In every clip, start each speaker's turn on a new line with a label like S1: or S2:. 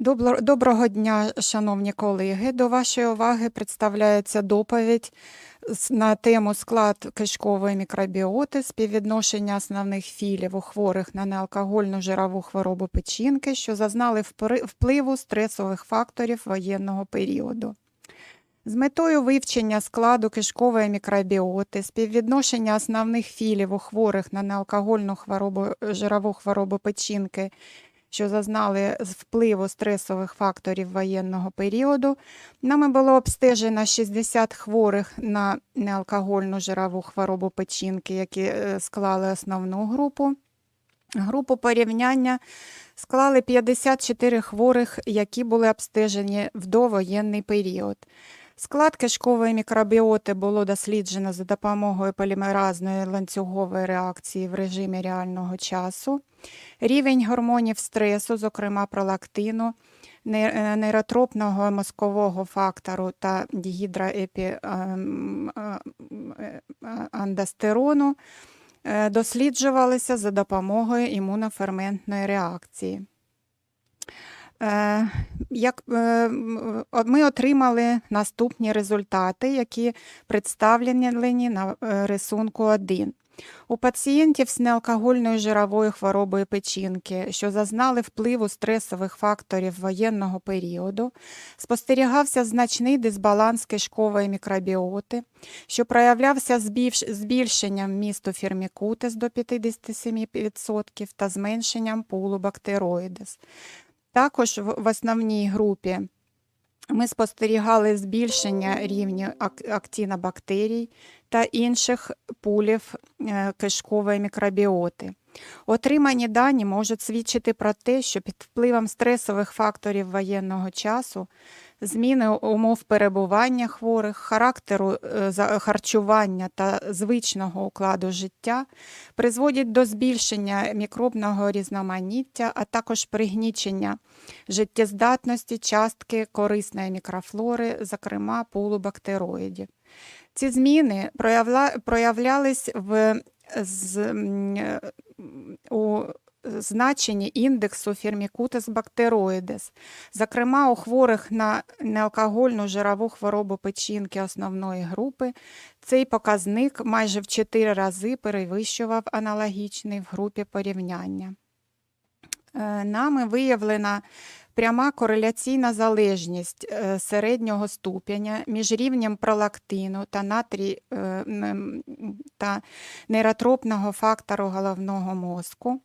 S1: Добро- Доброго дня, шановні колеги. До вашої уваги представляється доповідь на тему склад кишкової мікробіоти, співвідношення основних філів у хворих на неалкогольну жирову хворобу печінки, що зазнали впливу стресових факторів воєнного періоду. З метою вивчення складу кишкової мікробіоти, співвідношення основних філів у хворих на неалкогольну хворобу, жирову хворобу печінки, що зазнали з впливу стресових факторів воєнного періоду, нами було обстежено 60 хворих на неалкогольну жирову хворобу печінки, які е, склали основну групу. Групу порівняння склали 54 хворих, які були обстежені в довоєнний період. Склад кишкової мікробіоти було досліджено за допомогою полімеразної ланцюгової реакції в режимі реального часу. Рівень гормонів стресу, зокрема пролактину, е, нейротропного мозкового фактору та дігідроепіандастерону е, досліджувалися за допомогою імуноферментної реакції. Е, Як е, ми отримали наступні результати, які представлені на е, рисунку 1. У пацієнтів з неалкогольною жировою хворобою печінки, що зазнали впливу стресових факторів воєнного періоду, спостерігався значний дисбаланс кишкової мікробіоти, що проявлявся збільшенням місту фірмікутис до 57% та зменшенням пулу бактероїдес. Також в основній групі ми спостерігали збільшення рівню ак- актінобактерій та інших пулів е, кишкової мікробіоти. Отримані дані можуть свідчити про те, що під впливом стресових факторів воєнного часу, зміни умов перебування хворих, характеру е, харчування та звичного укладу життя призводять до збільшення мікробного різноманіття, а також пригнічення життєздатності частки корисної мікрофлори, зокрема пулу бактероїдів. Ці зміни проявля... проявлялись в з... у значенні індексу фірмікутис бактероїдес. Зокрема, у хворих на неалкогольну жирову хворобу печінки основної групи цей показник майже в 4 рази перевищував аналогічний в групі порівняння. Е, Нами виявлена пряма кореляційна залежність е, середнього ступеня між рівнем пролактину та натрій е, та нейротропного фактору головного мозку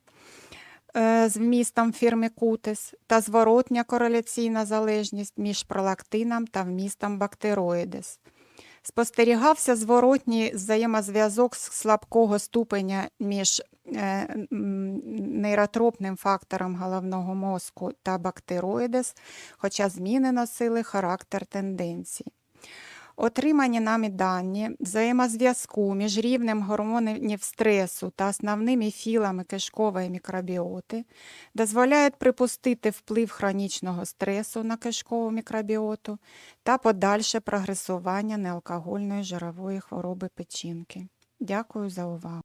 S1: з вмістом фірмікутис та зворотня кореляційна залежність між пролактином та вмістом бактероїдес. Спостерігався зворотній взаємозв'язок слабкого ступеня між е, нейротропним фактором головного мозку та бактероїдес, хоча зміни носили характер тенденцій. Отримані нами дані взаємозв'язку між рівнем гормонів стресу та основними філами кишкової мікробіоти дозволяють припустити вплив хронічного стресу на кишкову мікробіоту та подальше прогресування неалкогольної жирової хвороби печінки. Дякую за увагу.